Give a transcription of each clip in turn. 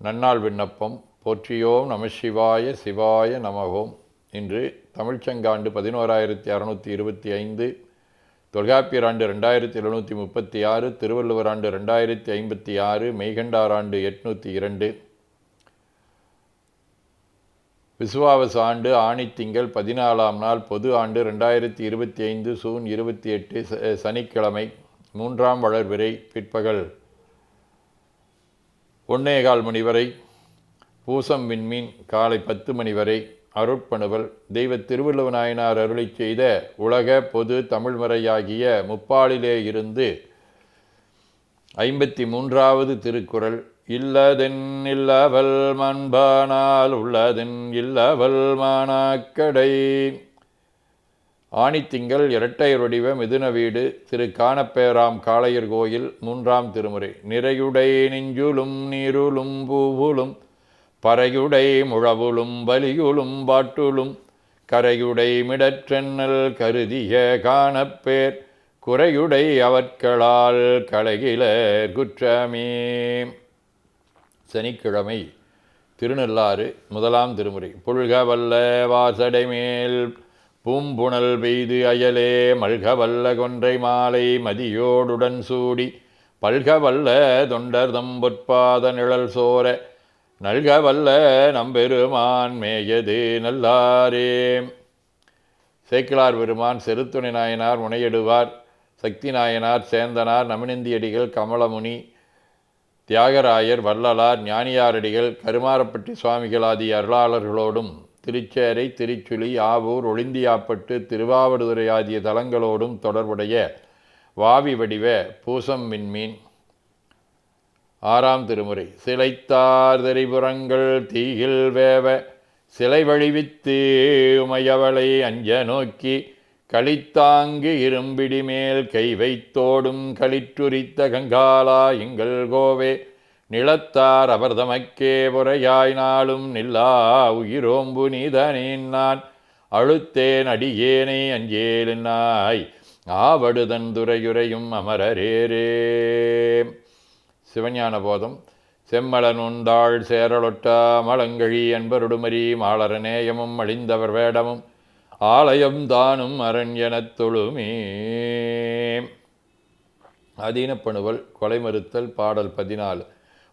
நன்னாள் விண்ணப்பம். போற்றியோம் நம சிவாய சிவாய நமகோம் இன்று தமிழ்ச்சங்காண்டு பதினோராயிரத்தி அறுநூற்றி இருபத்தி ஐந்து தொல்காப்பியர் ஆண்டு ரெண்டாயிரத்தி எழுநூற்றி முப்பத்தி ஆறு திருவள்ளுவர் ஆண்டு ரெண்டாயிரத்தி ஐம்பத்தி ஆறு மெய்கண்டார் ஆண்டு எட்நூற்றி இரண்டு விசுவாவச ஆண்டு ஆணித்திங்கள் பதினாலாம் நாள் பொது ஆண்டு ரெண்டாயிரத்தி இருபத்தி ஐந்து சூன் இருபத்தி எட்டு ச- சனிக்கிழமை மூன்றாம் வளர்விரை பிற்பகல் ஒன்னேகால் மணி வரை பூசம் விண்மீன் காலை பத்து மணி வரை அருட்பணுவல் தெய்வ திருவள்ளுவ நாயனார் அருளிச் செய்த உலக பொது தமிழ்முறையாகிய முப்பாலிலே இருந்து ஐம்பத்தி மூன்றாவது திருக்குறள் இல்லதென் இல்லவல் மண்பானால் உள்ளதென் இல்லவல் மானாக்கடை ஆணித்திங்கள் இரட்டை வடிவ மிதுன வீடு திரு காணப்பேராம் காளையர் கோயில் மூன்றாம் திருமுறை. நிறையுடை நெஞ்சுளும் நீருளும் பூவுளும் பறையுடை முழவுளும் வலியுளும் பாட்டுளும் கரையுடை மிடற்றென்னல் கருதிய காணப்பேர் குறையுடை அவற்களால் கலகில குற்றமே. சனிக்கிழமை திருநள்ளாறு முதலாம் திருமுறை. புல்க வல்ல வாசடை மேல் பூம்புணல் பெய்து அயலே மல்கவல்ல கொன்றை மாலை மதியோடுடன் சூடி பல்கவல்ல தொண்டர் தம்பொற்பாத நிழல் சோர நல்க வல்ல நம்பெருமான் மேயது நல்லாரே. சேக்கிலார் பெருமான் செருத்துணை நாயனார் முனையிடுவார் சக்தி நாயனார் சேந்தனார் நமினந்தியடிகள் கமலமுனி தியாகராயர் வள்ளலார் ஞானியாரடிகள் கருமாரப்பட்டி சுவாமிகள் ஆகிய அருளாளர்களோடும் திருச்சேரை திருச்சுழி ஆவூர் ஒளிந்தியாப்பட்டு திருவாவடுதுறை ஆகிய தலங்களோடும் தொடர்புடைய வாவி வடிவ பூசம் விண்மீன். ஆறாம் திருமுறை. சிலைத்தார் திரிபுறங்கள் தீகில் வேவ சிலை வழிவித்து உமையவளை அஞ்ச நோக்கி களித்தாங்கு இரும்பிடி மேல் கை வைத்தோடும் களிற்றுரித்த கங்காலா எங்கள் கோவே நிலத்தார் அவர் தமக்கே புறையாய் நாளும் நில்லா உயிரோம்பு நீதனேன் நான் அழுத்தேன் அடியேனை அஞ்சேலினாய் ஆவடுதன் துறையுரையும் அமரரேரே சிவஞான போதம் செம்மலன் உந்தாள் சேரலொட்டா மலங்கழி என்பருடுமரி மாளரநேயமும் அழிந்தவர் வேடமும். ஆலயம் தானும் அரண்யனத் தொழுமே. அதீனப்பணுவல் கொலை மறுத்தல் பாடல் பதினாலு.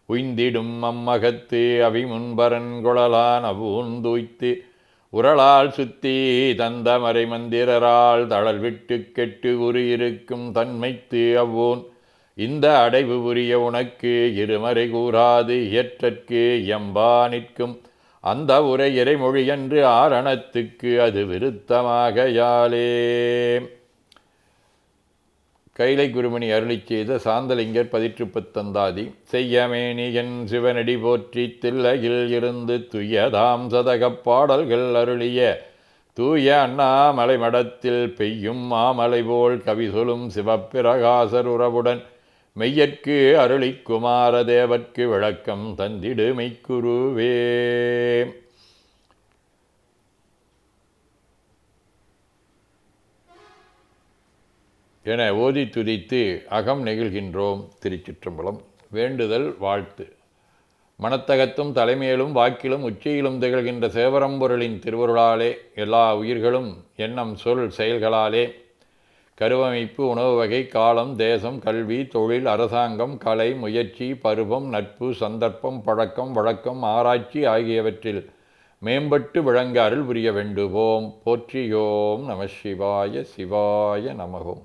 உய்ந்திடும் அம்மகத்து அவி முன்பரன் குழலான் அவ்வூந்துய்த்து உரளால் சுத்தி தந்த மறை மந்திரரால் தழல் விட்டு கெட்டு உரியிருக்கும் தன்மைத்து அவ்வோன். இந்த அடைவு உரிய உனக்கு இருமறை கூறாது இயற்றற்கு எம்பா நிற்கும். அந்த உரை இறைமொழியன்று ஆரணத்துக்கு அது விருத்தமாக யாலே கைலை குருமணி அருளி செய்த சாந்தலிங்கர் பதிற்றுப்பத்தந்தாதி செய்யமேனியன் சிவனடி போற்றி தில்லையில் இருந்து துயதாம் சதகப் பாடல்கள் அருளிய தூய அண்ணாமலை மடத்தில் பெய்யும் மாமலை போல் கவி சொலும் சிவப்பிரகாசர் உறவுடன் மெய்யற்கு அருளி தேவர்க்கு விளக்கம் தந்திடு என ஓதி துதித்து அகம் நெகிழ்கின்றோம் திருச்சிற்றம்பலம். வேண்டுதல் வாழ்த்து. மனத்தகத்தும் தலைமையிலும் வாக்கிலும் உச்சியிலும் திகழ்கின்ற சேவரம்பொருளின் திருவருளாலே எல்லா உயிர்களும் எண்ணம் சொல் செயல்களாலே கருவமைப்பு உணவு வகை காலம் தேசம் கல்வி தொழில் அரசாங்கம் கலை முயற்சி பருவம் நட்பு சந்தர்ப்பம் பழக்கம் வழக்கம் ஆராய்ச்சி ஆகியவற்றில் மேம்பட்டு விளங்க அருள் புரிய வேண்டுவோம். போற்றியோம் நம சிவாய சிவாய நமகோம்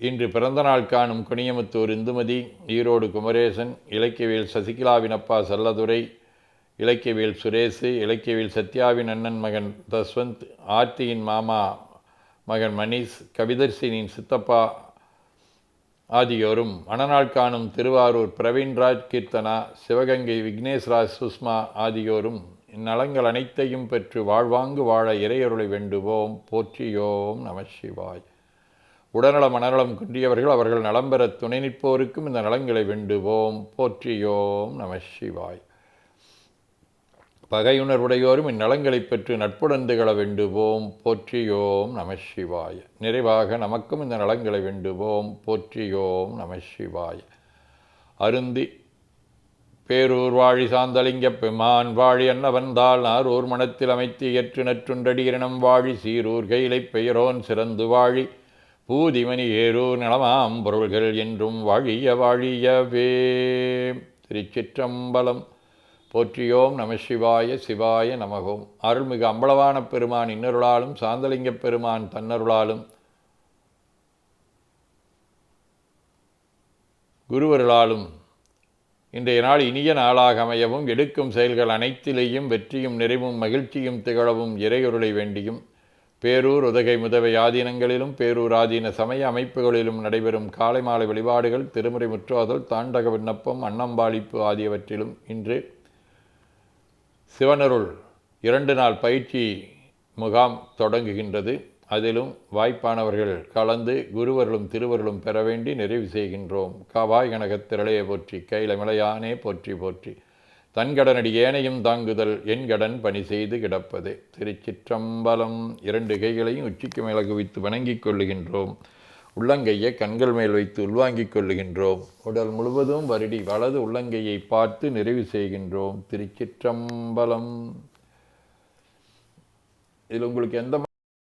இன்று பிறந்தநாள் காணும் குனியமுத்தூர் இந்துமதி ஈரோடு குமரேசன் இலக்கியவியல் சசிகலாவின் அப்பா செல்லதுரை இலக்கியவியல் சுரேசு இலக்கியவியல் சத்யாவின் அண்ணன் மகன் தஸ்வந்த் ஆர்த்தியின் மாமா மகன் மணீஷ் கவிதர்சினின் சித்தப்பா ஆகியோரும் மணநாள் காணும் திருவாரூர் பிரவீன்ராஜ் கீர்த்தனா சிவகங்கை விக்னேஷ்ராஜ் சுஷ்மா ஆகியோரும் இந்நலங்கள் அனைத்தையும் பெற்று வாழ்வாங்கு வாழ இறையருளை வேண்டுவோம் போற்றியோம் நம சிவாய். உடல்நல மனநலம் குன்றியவர்கள் அவர்கள் நலம் பெற துணை நிற்போருக்கும் இந்த நலங்களை வேண்டுவோம். போற்றியோம் நம சிவாய். பகையுணர்வுடையோரும் இந்நலங்களைப் பெற்று நட்புடன் திகழ வேண்டுவோம். போற்றியோம் நம சிவாய. நிறைவாக நமக்கும் இந்த நலங்களை வேண்டுவோம். போற்றியோம் நம சிவாய. அருந்தி பேரூர் வாழி சாந்தலிங்க பெமான் வாழி நார் நாரூர் மனத்தில் அமைத்து இயற்று நற்றுண்டடியினம் வாழி சீரூர் கையிலை பெயரோன் சிறந்து வாழி பூதிமணி ஏரூர் நலமாம் பொருள்கள் என்றும் வாழிய வாழியவே. திருச்சிற்றம்பலம். போற்றியோம் நம சிவாய சிவாய நமகோம். அருள்மிகு அம்பளவான பெருமான் இன்னருளாலும் சாந்தலிங்க பெருமான் தன்னருளாலும். குருவருளாலும் இன்றைய நாள் இனிய நாளாக அமையவும் எடுக்கும் செயல்கள் அனைத்திலேயும் வெற்றியும் நிறைவும் மகிழ்ச்சியும் திகழவும் இறையொருளை வேண்டியும். பேரூர் உதகை முதவை ஆதீனங்களிலும் பேரூர் ஆதீன சமய அமைப்புகளிலும் நடைபெறும் காலை மாலை வழிபாடுகள் திருமுறை முற்றோதல் தாண்டக விண்ணப்பம் அன்னம்பாளிப்பு ஆகியவற்றிலும் இன்று சிவனருள் இரண்டு நாள் பயிற்சி முகாம் தொடங்குகின்றது. அதிலும் வாய்ப்பானவர்கள் கலந்து குருவர்களும் திருவர்களும் பெற வேண்டி நிறைவு செய்கின்றோம். காவாய் கனகத் திரளைய போற்றி கைலமிளையானே போற்றி போற்றி. தன்கடனடி ஏனையும் தாங்குதல் என் கடன் பணி செய்து கிடப்பது. திருச்சிற்றம்பலம் இரண்டு கைகளையும் உச்சிக்கு மேல குவித்து வணங்கிக் கொள்ளுகின்றோம். உள்ளங்கையை கண்கள் மேல் வைத்து உள்வாங்கிக் கொள்ளுகின்றோம். உடல் முழுவதும் வருடி வலது உள்ளங்கையை பார்த்து நிறைவு செய்கின்றோம். திருச்சிற்றம்பலம். இதில் உங்களுக்கு எந்த